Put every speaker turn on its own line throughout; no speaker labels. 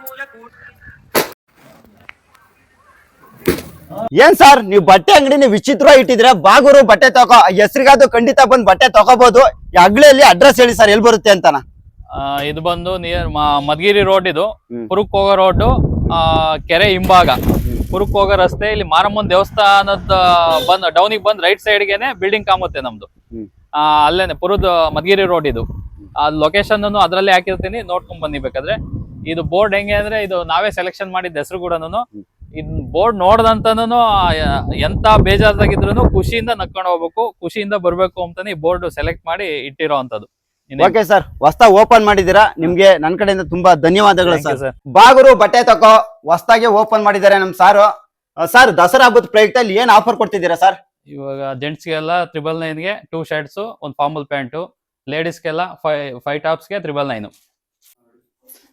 ಮೂಲಕೂಟ
ಏನ್ ಸರ್ ನೀವು ಬಟ್ಟೆ ಅಂಗಡಿನ ವಿಚಿತ್ರ ಇಟ್ಟಿದ್ರೆ ಬಾಗೂರು ಬಟ್ಟೆ ತಗೋ ಹೆಸರಿಗಾದ್ರು ಖಂಡಿತ ಬಂದ್ ಬಟ್ಟೆ ತಗೋಬಹುದು ಈ ಅಡ್ರೆಸ್ ಹೇಳಿ ಸರ್ ಎಲ್ಲಿ ಬರುತ್ತೆ ಅಂತನ?
ಆ, ಇದು ಬಂದು ನಿಯರ್ ಮದ್ಗಿರಿ ರೋಡ್ ಇದು.
ಕುರುಕ್
ಪುರುಕ್ ಹೋಗೋ ರೋಡ್ ಕೆರೆ ಹಿಂಭಾಗ. ಕುರುಕ್ ಹೋಗೋ ರಸ್ತೆ ಇಲ್ಲಿ ಮಾರಮ್ಮನ್ ದೇವಸ್ಥಾನದ ಬಂದ್ ಡೌನಿಗೆ ಬಂದ್ ರೈಟ್ ಸೈಡ್ಗೆನೆ ಬಿಲ್ಡಿಂಗ್ ಕಾಮುತ್ತೆ ನಮ್ದು. ಆ, ಅಲ್ಲೇನೆ ಪುರದ ಮದ್ಗಿರಿ ರೋಡ್ ಇದು. ಆ ಲೊಕೇಶನ್ ಅದ್ರಲ್ಲಿ ಹಾಕಿರ್ತೀನಿ ನೋಡ್ಕೊಂಡ್ ಬನ್ನಿ ಬೇಕಾದ್ರೆ. ಇದು ಬೋರ್ಡ್ ಹೆಂಗೆ ಅಂದ್ರೆ ಇದು ನಾವೇ ಸೆಲೆಕ್ಷನ್ ಮಾಡಿದ ಹೆಸರು ಕೂಡ ಇದ್ ಬೋರ್ಡ್ ನೋಡ್ದಂತನೂ ಎಂತ ಬೇಜಾರ್ದಾಗಿದ್ರು ಖುಷಿಯಿಂದ ನಕ್ಕೊಂಡು ಹೋಗ್ಬೇಕು ಖುಷಿಯಿಂದ ಬರ್ಬೇಕು ಅಂತಾನೆ ಈ ಬೋರ್ಡ್ ಸೆಲೆಕ್ಟ್ ಮಾಡಿ ಇಟ್ಟಿರೋ ಅಂತದ್ದು
ಓಕೆ ಸರ್ ಹೊಸ್ದಾಗ್ ಓಪನ್ ಮಾಡಿದೀರಾ ನಿಮ್ಗೆ ನನ್ ಕಡೆಯಿಂದ ತುಂಬಾ ಧನ್ಯವಾದಗಳು ಸರ್ ಬಾಗುರು ಬಟ್ಟೆ ತಕೋ ಹೊಸ್ತಾಗೆ ಓಪನ್ ಮಾಡಿದ್ದಾರೆ ನಮ್ ಸಾರು. ಸರ್ ದಸರಾ ಹಬ್ಬದ ಪ್ರಯುಕ್ತ ಅಲ್ಲಿ ಏನ್ ಆಫರ್ ಕೊಡ್ತಿದ್ದೀರಾ ಸರ್
ಇವಾಗ ಜೆಂಟ್ಸ್ಗೆಲ್ಲ ತ್ರಿಬಲ್ ನೈನ್ಗೆ ಟೂ ಶರ್ಟ್ಸ್ ಒಂದು ಫಾರ್ಮಲ್ ಪ್ಯಾಂಟು ಲೇಡೀಸ್ಗೆಲ್ಲ ಫೈ ಫೈವ್ ಟಾಪ್ಸ್ಗೆ ತ್ರಿಬಲ್ ನೈನು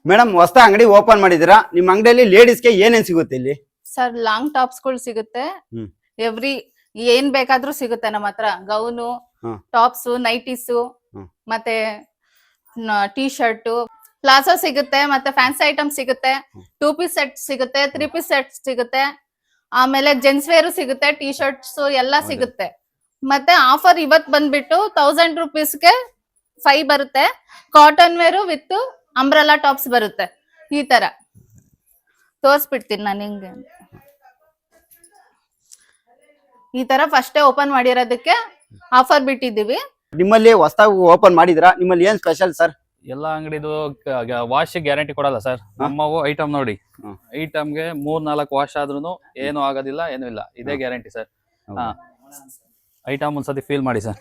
ಮೇಡಮ್ ಹೊಸ ಅಂಗಡಿ ಓಪನ್ ಮಾಡಿದೀರಾ ನಿಮ್ ಅಂಗಡಿಯಲ್ಲಿ ಲೇಡೀಸ್ಗೆ ಏನೇನ್ ಸಿಗುತ್ತೆ ಇಲ್ಲಿ?
ಸರ್ ಲಾಂಗ್ ಟಾಪ್ಸ್ಗಳು ಸಿಗುತ್ತೆ.
ಹ್ಮ್.
ಎವ್ರಿ ಏನ್ ಬೇಕಾದ್ರೂ ಸಿಗುತ್ತೆ ನಮ್ಮ ಹತ್ರ. ಗೌನು. Tops nighties
hmm.
ಮತ್ತೆ ಟೀ ಶರ್ಟ್ ಪ್ಲಾಜೋ ಸಿಗುತ್ತೆ ಮತ್ತೆ ಫ್ಯಾನ್ಸಿ ಐಟಮ್ ಸಿಗುತ್ತೆ. ಟೂ ಪೀಸ್ ಸೆಟ್ ಸಿಗುತ್ತೆ ತ್ರೀ ಪೀಸ್ ಸೆಟ್ ಸಿಗುತ್ತೆ. ಆಮೇಲೆ ಜೆಂಟ್ಸ್ ವೇರ್ ಸಿಗುತ್ತೆ ಟೀ ಶರ್ಟ್ಸ್ ಎಲ್ಲ
ಹೌದಾ?
ಸಿಗುತ್ತೆ. ಮತ್ತೆ ಆಫರ್ ಇವತ್ ಬಂದ್ಬಿಟ್ಟು ತೌಸಂಡ್ ರುಪೀಸ್ಗೆ ಫೈವ್ ಬರುತ್ತೆ. Cotton wear with umbrella tops ಬರುತ್ತೆ. ಈ ತರ. ತೋರ್ಸ್ಬಿಡ್ತೀನಿ ನಾನು ಹಿಂಗೆ ಈ ತರ ಫಸ್ಟೇ ಓಪನ್ ಮಾಡಿರೋದಕ್ಕೆ ಆಫರ್ ಬಿಟ್ಟಿದ್ದೀವಿ.
ನಿಮ್ಮಲ್ಲಿ ಹೊಸದಾಗಿ ಓಪನ್ ಮಾಡಿದಿರಾ ನಿಮ್ಮಲ್ಲಿ ಏನ್ ಸ್ಪೆಷಲ್ ಸರ್
ಎಲ್ಲ ಅಂಗಡಿದು ವಾಶ್ ಗ್ಯಾರಂಟಿ ಕೊಡಲ್ಲ ಸರ್ ನಮ್ಮವು ಐಟಮ್ ನೋಡಿ. ಐಟಮ್ಗೆ ಮೂರ್ ನಾಲ್ಕು ವಾಶ್ ಆದ್ರೂ ಏನು ಆಗೋದಿಲ್ಲ ಏನೂ ಇಲ್ಲ. ಇದೇ ಗ್ಯಾರಂಟಿ ಸರ್ ಹಾ. ಐಟಮ್ ಒಂದ್ಸತಿ ಫೀಲ್ ಮಾಡಿ ಸರ್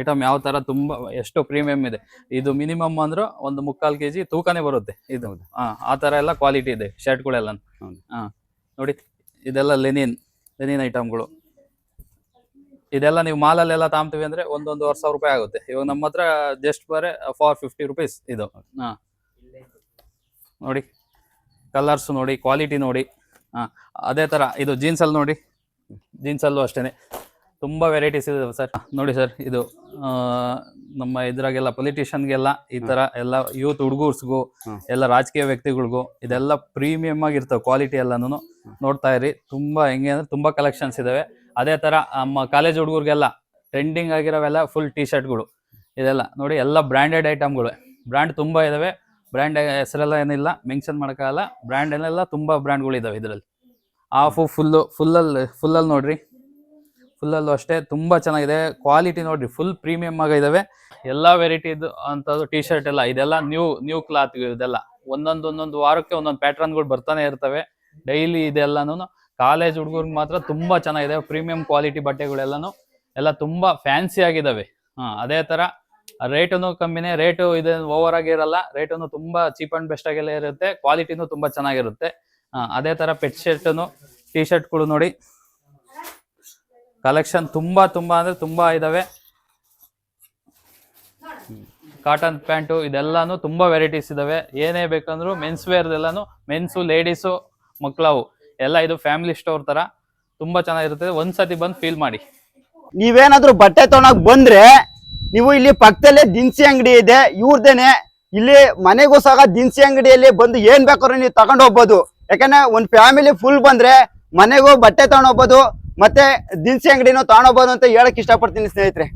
ಐಟಮ್ ಯಾವ ತರ ತುಂಬಾ ಎಷ್ಟು ಪ್ರೀಮಿಯಂ ಇದೆ. ಇದು ಮಿನಿಮಮ್ ಅಂದ್ರೆ ಒಂದು ಮುಕ್ಕಾಲ್ ಕೆಜಿ ತೂಕನೇ ಬರುತ್ತೆ ಇದು. ಹಾ ಆ ತರ ಎಲ್ಲ ಕ್ವಾಲಿಟಿ ಇದೆ ಶರ್ಟ್ಗಳೆಲ್ಲ. ಹಾ ನೋಡಿ ಇದೆಲ್ಲ ಲೆನಿನ್ ಲೆನಿನ್ ಐಟಮ್ಗಳು ಇದೆಲ್ಲ ನೀವು ಮಾಲಲ್ಲೆಲ್ಲ ತಾಂಬ್ತೀವಿ ಅಂದ್ರೆ ಒಂದೊಂದುವರೆ ಸಾವಿರ ರೂಪಾಯಿ ಆಗುತ್ತೆ. ಇವಾಗ ನಮ್ಮ ಹತ್ರ ಜಸ್ಟ್ ಬರೇ ಫಾರ್ ಫಿಫ್ಟಿ ರುಪೀಸ್ ಇದು. ಹಾ ನೋಡಿ ಕಲರ್ಸ್ ನೋಡಿ ಕ್ವಾಲಿಟಿ ನೋಡಿ. ಹಾ ಅದೇ ತರ ಇದು ಜೀನ್ಸ್ ಅಲ್ಲಿ ನೋಡಿ. ಜೀನ್ಸ್ ಅಲ್ಲೂ ಅಷ್ಟೇನೆ. ತುಂಬಾ ವೆರೈಟೀಸ್ ಇದಾವೆ ಸರ್. ನೋಡಿ ಸರ್ ಇದು ನಮ್ಮ ಇದ್ರಾಗೆಲ್ಲ ಪೊಲಿಟಿಷಿಯನ್ಗೆಲ್ಲ ಈ ತರ ಎಲ್ಲ ಯೂತ್ ಹುಡುಗರ್ಸ್ಗೂ ಎಲ್ಲ ರಾಜಕೀಯ ವ್ಯಕ್ತಿಗಳಿಗೂ ಇದೆಲ್ಲ ಪ್ರೀಮಿಯಂ ಆಗಿರ್ತವೆ ಕ್ವಾಲಿಟಿ ಎಲ್ಲಾನು ನೋಡ್ತಾ ಇರಿ ತುಂಬಾ ಹೆಂಗೆ ಅಂದ್ರೆ ತುಂಬಾ ಕಲೆಕ್ಷನ್ಸ್ ಇದಾವೆ. ಅದೇ ತರ ನಮ್ಮ ಕಾಲೇಜ್ ಹುಡುಗರಿಗೆಲ್ಲ ಟ್ರೆಂಡಿಂಗ್ ಆಗಿರೋವೆಲ್ಲ ಫುಲ್ ಟಿ ಶರ್ಟ್ಗಳು ಇದೆಲ್ಲ ನೋಡಿ ಎಲ್ಲ ಬ್ರ್ಯಾಂಡೆಡ್ ಐಟಮ್ಗಳು ಬ್ರ್ಯಾಂಡ್ ತುಂಬಾ ಇದಾವೆ. ಬ್ರ್ಯಾಂಡ್ ಹೆಸರೆಲ್ಲ ಏನಿಲ್ಲ ಮೆನ್ಷನ್ ಮಾಡೋಕ್ಕಾಗಲ್ಲ. ಬ್ರ್ಯಾಂಡ್ ಎಲ್ಲ ತುಂಬಾ ಬ್ರ್ಯಾಂಡ್ಗಳು ಇದಾವೆ ಇದರಲ್ಲಿ. ಆಫು ಫುಲ್ಲು ಫುಲ್ಲಲ್ಲಿ ಫುಲ್ಲಲ್ಲಿ ನೋಡ್ರಿ. ಫುಲ್ಲಲ್ಲೂ ಅಷ್ಟೇ, ತುಂಬಾ ಚೆನ್ನಾಗಿದೆ. ಕ್ವಾಲಿಟಿ ನೋಡಿ ಫುಲ್ ಪ್ರೀಮಿಯಂ ಆಗಿದ್ದಾವೆ ಇದಾವೆ. ಎಲ್ಲ ವೆರೈಟಿದು ಅಂಥದ್ದು ಟಿ ಶರ್ಟ್ ಎಲ್ಲ, ಇದೆಲ್ಲ ನ್ಯೂ ನ್ಯೂ ಕ್ಲಾತ್ ಇದೆಲ್ಲ ಒಂದೊಂದು ಒಂದೊಂದು ವಾರಕ್ಕೆ ಒಂದೊಂದು ಪ್ಯಾಟ್ರನ್ಗಳು ಬರ್ತಾನೆ ಇರ್ತವೆ. ಡೈಲಿ ಇದೆಲ್ಲನೂ. ಕಾಲೇಜ್ ಹುಡುಗರಿಗೆ ಮಾತ್ರ ತುಂಬಾ ಚೆನ್ನಾಗಿದೆ. ಪ್ರೀಮಿಯಂ ಕ್ವಾಲಿಟಿ ಬಟ್ಟೆಗಳೆಲ್ಲನೂ. ಎಲ್ಲ ತುಂಬಾ ಫ್ಯಾನ್ಸಿ ಆಗಿದ್ದಾವೆ ಹಾಂ, ಅದೇ ತರ ರೇಟೂ ಕಮ್ಮಿನೇ. ರೇಟು ಇದೆ ಓವರ್ ಆಗಿರಲ್ಲ ಇರಲ್ಲ. ತುಂಬ ಚೀಪ್ ಅಂಡ್ ಬೆಸ್ಟ್ ಆಗೆಲ್ಲ ಇರುತ್ತೆ. ಕ್ವಾಲಿಟಿನೂ ತುಂಬಾ ಚೆನ್ನಾಗಿರುತ್ತೆ. ಅದೇ ತರ ಪೆಟ್ ಶರ್ಟನು ಟಿ ಶರ್ಟ್ಗಳು ನೋಡಿ. ಕಲೆಕ್ಷನ್ ತುಂಬಾ ತುಂಬಾ ಅಂದ್ರೆ ತುಂಬಾ ಇದಾವೆ. ಕಾಟನ್ ಪ್ಯಾಂಟು ಇದೆಲ್ಲಾನು ತುಂಬಾ ವೆರೈಟೀಸ್ ಇದಾವೆ. ಏನೇ ಬೇಕಂದ್ರು ಮೆನ್ಸ್ ವೇರ್ ಎಲ್ಲಾನು ಮೆನ್ಸು ಲೇಡೀಸು ಮಕ್ಕಳವು ಎಲ್ಲ ಇದು ಫ್ಯಾಮಿಲಿ ಸ್ಟೋರ್ ತರ. ತುಂಬಾ ಚೆನ್ನಾಗಿರುತ್ತೆ. ಒಂದ್ಸತಿ ಬಂದು ಫೀಲ್ ಮಾಡಿ.
ನೀವೇನಾದ್ರೂ ಬಟ್ಟೆ ತೊಗೊಳಕ್ ಬಂದ್ರೆ ನೀವು ಇಲ್ಲಿ ಪಕ್ಕದಲ್ಲೇ ದಿನಸಿ ಅಂಗಡಿ ಇದೆ. ಇವ್ರದೇನೆ ಇಲ್ಲಿ ಮನೆಗೂ ಸಹ ದಿನಸಿ ಅಂಗಡಿಯಲ್ಲಿ ಬಂದು ಏನ್ ಬೇಕಾದ್ರೂ ನೀವು ತಗೊಂಡು ಹೋಗ್ಬೋದು. ಯಾಕಂದ್ರೆ ಒಂದ್ ಫ್ಯಾಮಿಲಿ ಫುಲ್ ಬಂದ್ರೆ ಮನೆಗೂ ಬಟ್ಟೆ ತಗೊಂಡ್ ಹೋಗ್ಬೋದು. ಮತ್ತೆ ದಿನಸಿ ಅಂಗಡಿನೂ ತಗೊಂಡೋಗ್ಬೋದು ಅಂತ ಹೇಳಕ್ ಇಷ್ಟಪಡ್ತೀನಿ ಸ್ನೇಹಿತರೆ.